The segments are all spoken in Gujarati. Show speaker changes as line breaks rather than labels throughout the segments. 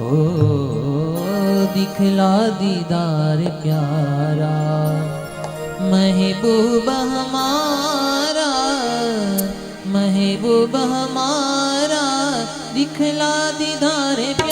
हो दिखला दीदार प्यारा महबूब हमारा महबूब हमारा दिखला दीदार प्यारा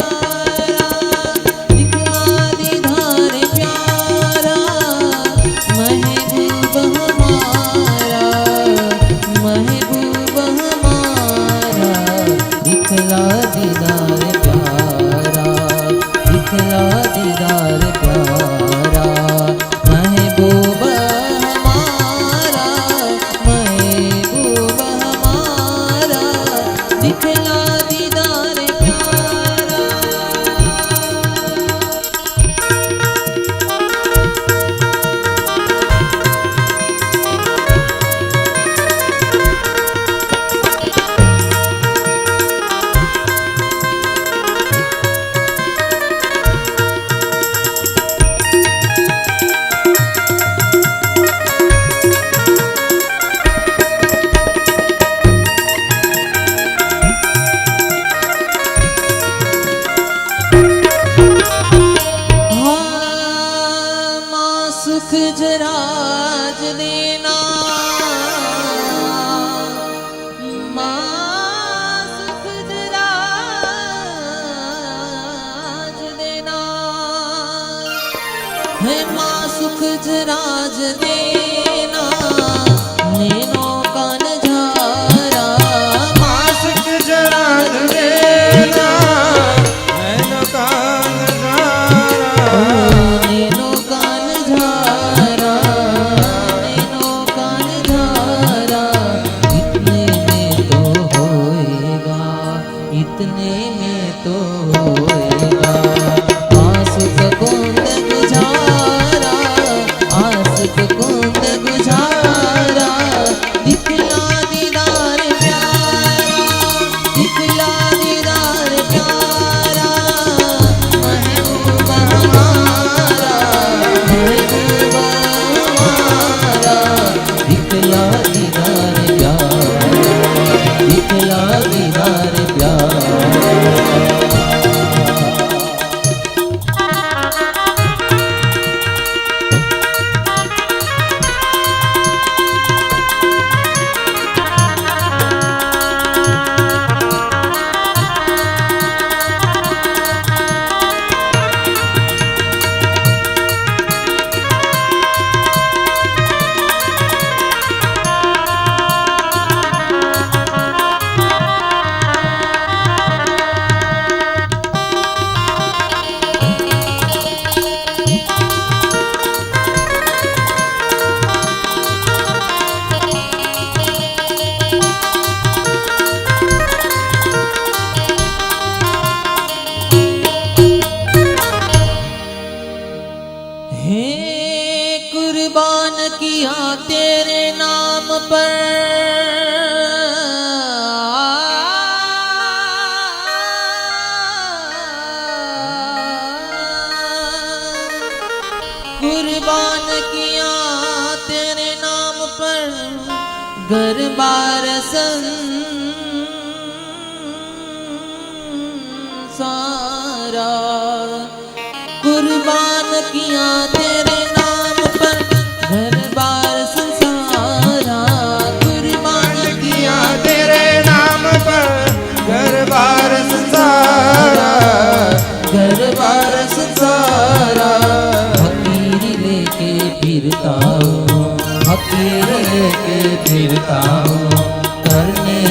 બ્રજરાજ દેના સુખજરાજ દેના હે મા સુખજરાજ દેના तेरा कुर्बान किया तेरे नाम पर घर बार संसारा कुर्बान किया
तेरे नाम पर घर बार संसारा
घर बार संसारा फकीरी लेके फिरता हूँ फकीर लेके फिरता हूँ करने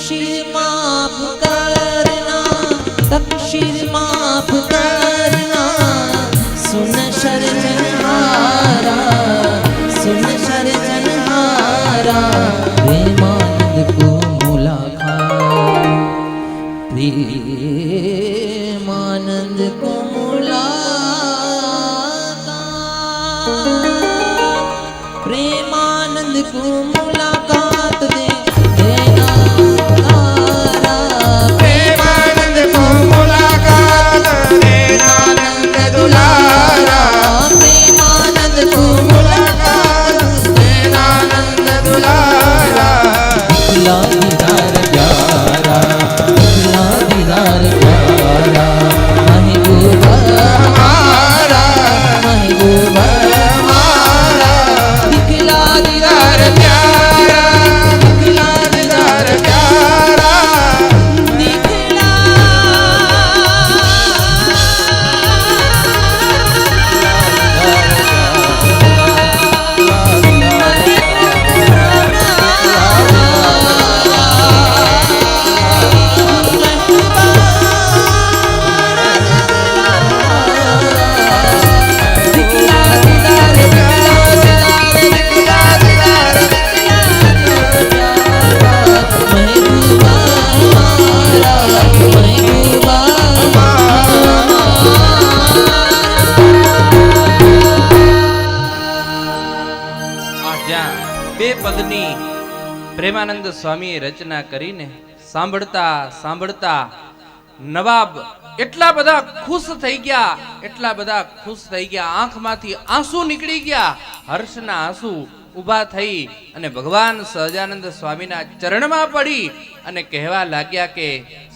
તકશીર માફ કરના તકશીર માફ કરના સુન શરજન હારા સુન શરજન હારા
પ્રેમાનંદ કો મુલાકાત
પ્રિય સ્વામીએ રચના કરીને સાંભળતા સાંભળતા નવાબ એટલા બધા ખુશ થઈ ગયા, એટલા બધા ખુશ થઈ ગયા, આંખમાંથી આંસુ નીકળી ગયા, હર્ષના આંસુ ઊભા થઈ અને ભગવાન સહજાનંદ સ્વામીના ચરણમાં પડી અને કહેવા લાગ્યા કે,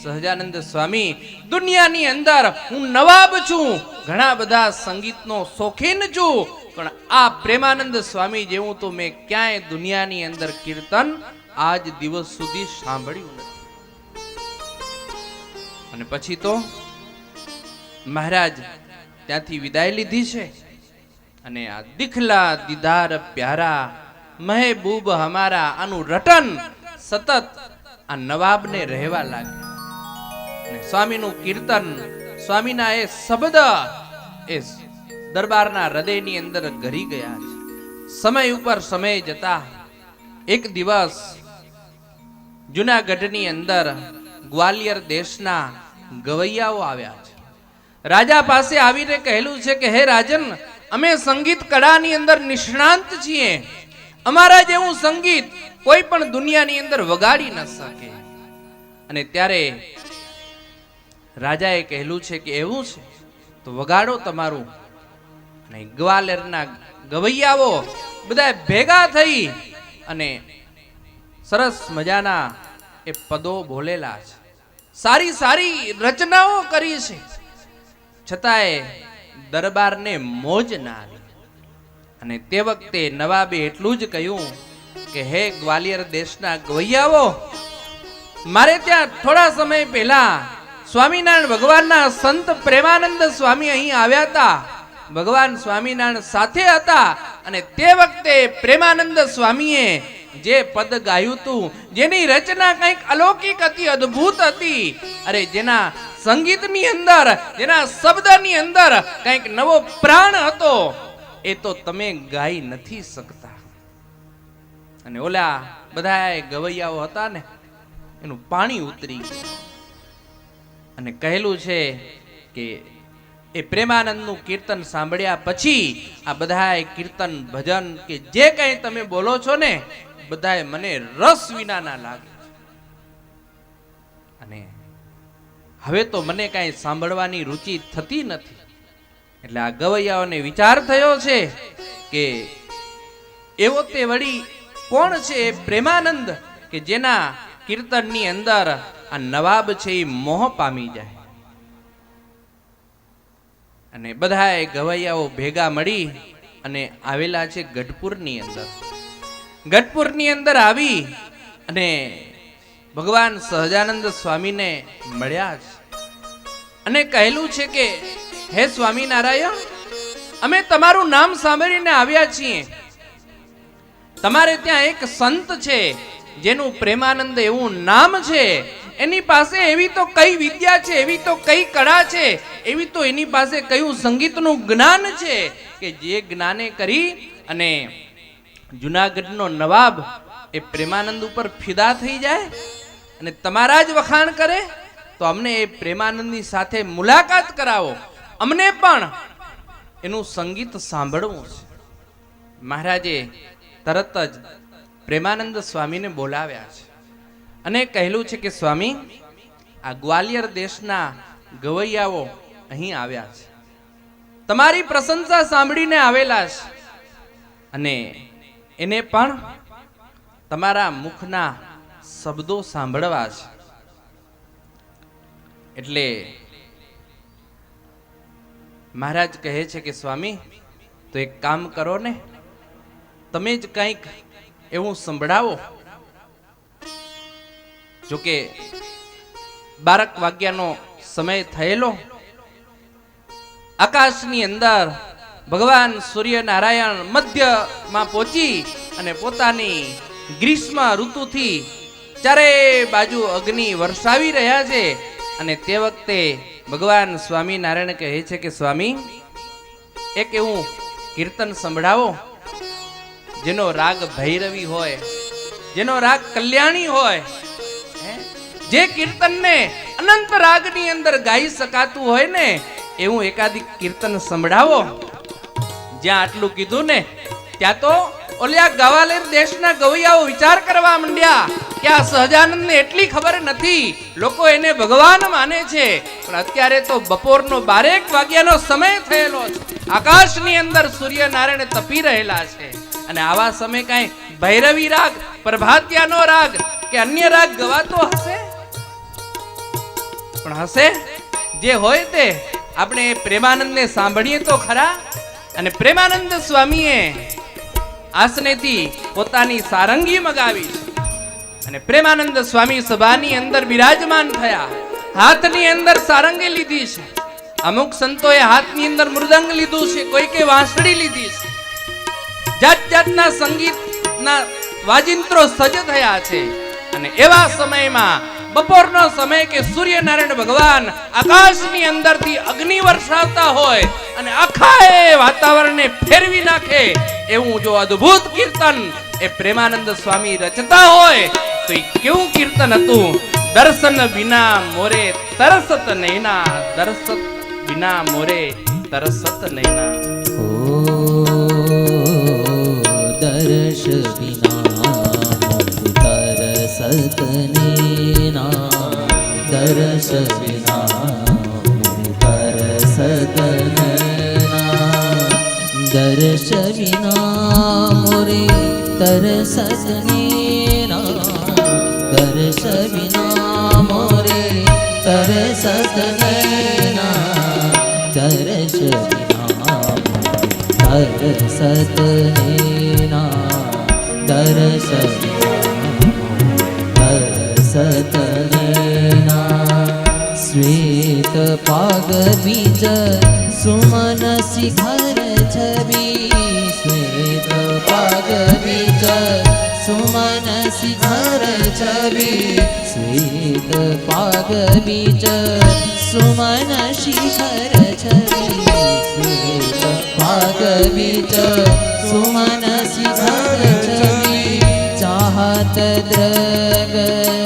સહજાનંદ સ્વામી, દુનિયાની અંદર હું નવાબ છું, ઘણા બધા સંગીતનો શોખીન છું, પણ આ પ્રેમાનંદ સ્વામી જેવું તો મેં ક્યાંય દુનિયાની અંદર કીર્તન આજ દિવસ સુધી સાંભળ્યું નથી. અને પછી તો મહારાજ ત્યાંથી વિદાય લીધી છે. અને આ દીખલા દીદાર પ્યારા મહેબૂબ હમારા આનું રટન સતત આ નવાબને રહેવા લાગ્યું. સ્વામીનું કીર્તન સ્વામીના એ શબ્દ એ દરબારના હૃદયની અંદર ઘરી ગયા છે. સમય ઉપર સમય જતા એક દિવસ જુનાગઢની અંદર ગ્વાલિયર દેશના ગવૈયાઓ આવ્યા છે. રાજા પાસે આવીને કહેલું છે કે, હે રાજન, અમે સંગીત કળાની અંદર નિષ્ણાંત છીએ. અમારા જેવું સંગીત કોઈ પણ દુનિયાની અંદર વગાડી ન શકે. અને ત્યારે રાજાએ કહેલું છે કે, એવું છે? તો વગાડો તમારું. અને ગ્વાલિયરના ગવૈયાઓ બધા ભેગા થઈ અને સરસ મજાના એ પદો બોલેલા છે. સારી સારી રચનાઓ કરી છે. છતાંય દરબારને મોજ ના આવી. અને તે વખતે નવાબે એટલું જ કહ્યું કે, હે ગ્વાલિયર દેશના ગવૈયાઓ, મારે ત્યાં થોડા સમય પહેલા સ્વામિનારાયણ ભગવાનના સંત પ્રેમાનંદ સ્વામી અહીં આવ્યા હતા. ભગવાન સ્વામિનારાયણ સાથે હતા અને તે વખતે પ્રેમાનંદ સ્વામીએ જે પદ ગાયું તું, જેની રચના કંઈક અલૌકિક હતી, અદ્ભુત હતી. અરે, જેના સંગીતની અંદર, જેના શબ્દની અંદર કંઈક નવો પ્રાણ હતો, એ તો તમે ગાઈ નથી શકતા. અને ઓલા બધા ગવૈયાઓ હતા ને, એનું પાણી ઉતરી અને કહેલું છે કે, એ પ્રેમાનંદનું કીર્તન સાંભળ્યા પછી આ બધાએ કીર્તન ભજન કે જે કંઈ તમે બોલો છો ને બધાએ મને રસ વિનાના લાગે અને હવે તો મને કાંઈ સાંભળવાની રુચિ થતી નથી. એટલે આ ગવૈયાઓને વિચાર થયો છે કે એવો તે વળી કોણ છે પ્રેમાનંદ કે જેના કીર્તનની અંદર આ નવાબ છે એ મોહ પામી જાય. અને બધાએ ગવૈયાઓ ભેગા મળી અને આવેલા છે ગઢપુરની અંદર. ગઢપુરની અંદર આવી અને ભગવાન સહજાનંદ સ્વામીને મળ્યા છે અને કહેલું છે કે, હે સ્વામિનારાયણ, અમે તમારું નામ સાંભળીને આવ્યા છીએ. તમારે ત્યાં એક સંત છે, જેનું પ્રેમાનંદ એવું નામ છે. એની પાસે એવી તો કઈ વિદ્યા છે, એવી તો કઈ કળા છે, એવી તો એની પાસે કયું સંગીતનું જ્ઞાન છે, કે જે જ્ઞાને કરી અને જુનાગઢનો નવાબ એ પ્રેમાનંદ ઉપર ફિદા થઈ જાય અને તમારા જ વખાણ કરે, તો અમને એ પ્રેમાનંદની સાથે મુલાકાત કરાવો. અમને પણ એનું સંગીત સાંભળવું છે. મહારાજે તરત જ પ્રેમાનંદ સ્વામીને બોલાવ્યા છે અને કહેલું છે કે, સ્વામી, આ ગ્વાલિયર દેશના ગવૈયાઓ અહીં આવ્યા છે. તમારી પ્રશંસા સાંભળીને આવેલા છે. અને એને પણ તમારા મુખના શબ્દો સાંભળવા છે એટલે મહારાજ કહે છે કે સ્વામી, તો એક કામ કરો ને, તમે જ કંઈક એવું સંભળાવો. જોકે બારક વાગ્યાનો સમય થયેલો, આકાશની અંદર ભગવાન સૂર્યનારાયણ મધ્યમાં પહોંચી અને પોતાની ગ્રીષ્મ ઋતુથી ચારે બાજુ અગ્નિ વરસાવી રહ્યા છે અને તે વખતે ભગવાન સ્વામિનારાયણ કહે છે કે, સ્વામી, એક એવું કીર્તન સંભળાવો, જેનો રાગ ભૈરવી હોય, જેનો રાગ કલ્યાણી હોય? જે કીર્તનને અનંત રાગની અંદર ગાઈ શકાતું હોય ને, એવું એકાદી કીર્તન સંભળાવો જ્યાં આટલું કીધું ને, ત્યાં તો ઓલિયા ગવાલેર દેશના ગવૈયાઓ વિચાર કરવા માંડ્યા કે આ સહજાનંદને એટલી ખબર નથી. લોકો એને ભગવાન માને છે. પણ અત્યારે તો બપોરનો બારેક વાગ્યાનો સમય થયેલો છે. આકાશની અંદર સૂર્યનારાયણ તપી રહેલા છે. અને આવા સમય કાંઈ ભૈરવી રાગ, પ્રભાત્યાનો રાગ કે અન્ય રાગ ગવાતો હશે? પણ હશે? જે હોય તે. આપણે પ્રેમાનંદને સાંભળીએ તો ખરા? અને પ્રેમાનંદ સ્વામીએ આસનેથી પોતાની સારંગી મગાવી છે. અને પ્રેમાનંદ સ્વામી સભાની અંદર બિરાજમાન થયા. હાથની અંદર સારંગી લીધી છે. અમુક સંતોએ હાથની અંદર મૃદંગ લીધું છે કોઈ કે વાંસળી લીધી છે. જાત જાતના સંગીતના વાજિંત્રો સજ્જ થયા છે. અને એવા સમયમાં બપોરનો સમય કે સૂર્યનારાયણ ભગવાન આકાશની અંદરથી અગ્નિ વરસાવતા હોય અને આખા એ વાતાવરણને ફેરવી નાખે એવું જો અદ્ભુત કીર્તન એ પ્રેમાનંદ સ્વામી રચતા હોય, તો એ કેવું કીર્તન હતું? દર્શન વિના મોરે તરસત નૈના દર્શત વિના મોરે તરસત નૈના.
દર્શ વિના તરસત નેના દર્શ વિના તરસત નૈના દર્શ વિના મોરે તરસત નેના દર્શ વિના મોરે તરસત નૈના દર્શ વિના દર્શત નેના દર્શ શ્વેત પાગ બીજ, સુમન શિખર છબી શ્વેત પાગ બીજ, સુમન શિખર છબી શ્વેત પાગ બીજ, સુમન શિખર છબી શ્વેત પાગ બીજ, સુમન શિખર છબી, ચાહત દ્રગ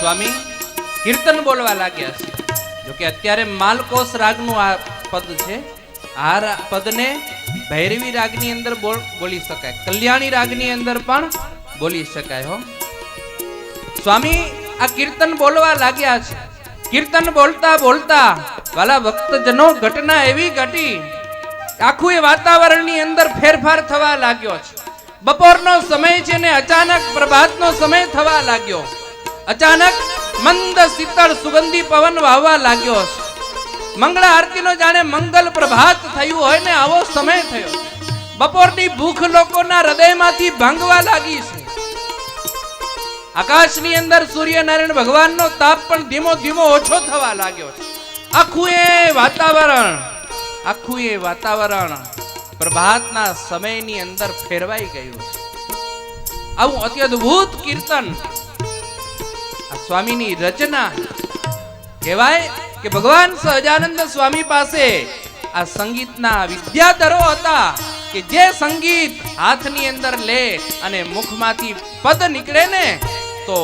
સ્વામી, કીર્તન બોલવા લાગ્યા છે. જોકે અત્યારે માલકોસ રાગનું આ પદ છે. આ પદને ભૈરવી રાગની અંદર બોલ- શકાય. કલ્યાણી રાગની અંદર પણ બોલી શકાય હો. સ્વામી, આ કીર્તન બોલવા લાગ્યા છે. કીર્તન બોલતા બોલતા વાલા, ભક્તજનો, ઘટના એવી ઘટી. આખું એ વાતાવરણની અંદર ફેરફાર થવા લાગ્યો છે. બપોરનો સમય છે ને અચાનક પ્રભાતનો સમય થવા લાગ્યો. અચાનક મંદ શીતળ સુગંધી પવન વાવવા લાગ્યો છે. મંગળા આરતીનો જાણે મંગલ પ્રભાત થયું હોય ને આવો સમય થયો. બપોરની ભૂખ લોકોના હૃદયમાંથી ભાંગવા લાગી છે. આકાશની અંદર સૂર્યનારાયણ ભગવાનનો તાપ પણ ધીમો ધીમો ઓછો થવા લાગ્યો છે. આખું એ વાતાવરણ આખું એ વાતાવરણ પ્રભાતના સમયની અંદર ફેરવાઈ ગયું છે. આવું અત્યદ્ભુત કીર્તન આ સ્વામીની રચના કહેવાય કે ભગવાન સહજાનંદ સ્વામી પાસે આ સંગીતના વિદ્યાધરો હતા કે જે સંગીત હાથની અંદર લે અને મુખમાંથી પદ નીકળે ને તો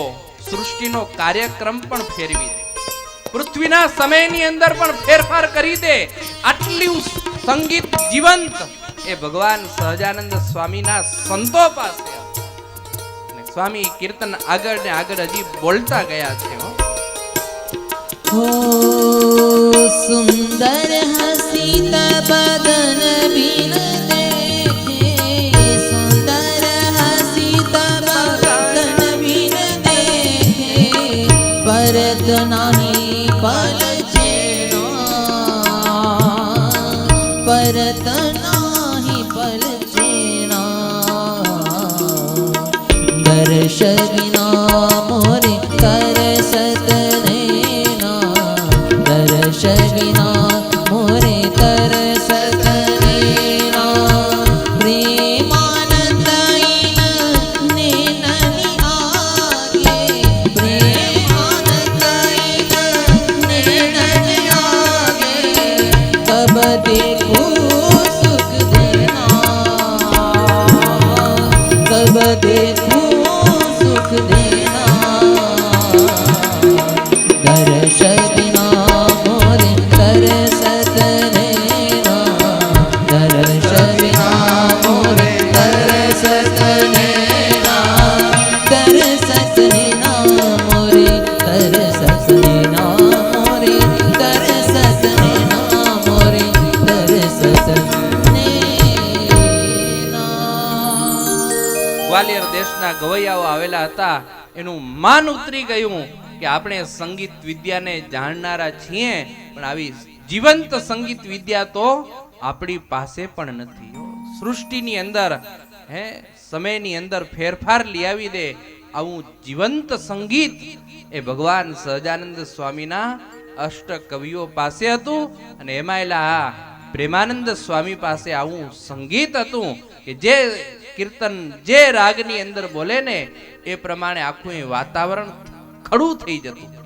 સૃષ્ટિનો કાર્યક્રમ પણ ફેરવી દે. પૃથ્વીના સમયની અંદર પણ ફેરફાર કરી દે. આટલું સંગીત જીવંત એ ભગવાન સહજાનંદ સ્વામીના સંતો પાસે. સ્વામી કીર્તન આગળ ને આગળ હજી બોલતા ગયા છે, હો.
સુંદર હસીતા બદન બિના Paradana કરત નાહી પલચેના દર્શ વિના મોરે કરસત નૈના દર્શ વિના મોરે કરસત નૈના પ્રેમાનંદ ને
ગ્વાલિયર દેશના ગવૈયાઓ આવેલા હતા, એનું માન ઉતરી ગયું કે આપણે સંગીત વિદ્યાને જાણનારા છીએ, પણ આવી જીવંત સંગીત વિદ્યા તો આપણી પાસે પણ નથી. સૃષ્ટિની અંદર, હે, સમયની અંદર ફેરફાર લઈ આવી દે, આવું જીવંત સંગીત એ ભગવાન સહજાનંદ સ્વામીના અષ્ટ કવિઓ પાસે હતું અને એમાંયલા આ પ્રેમાનંદ સ્વામી પાસે આવું સંગીત હતું કે જે કીર્તન જે રાગની અંદર બોલે ને એ પ્રમાણે આખું વાતાવરણ ખડું થઈ જતું.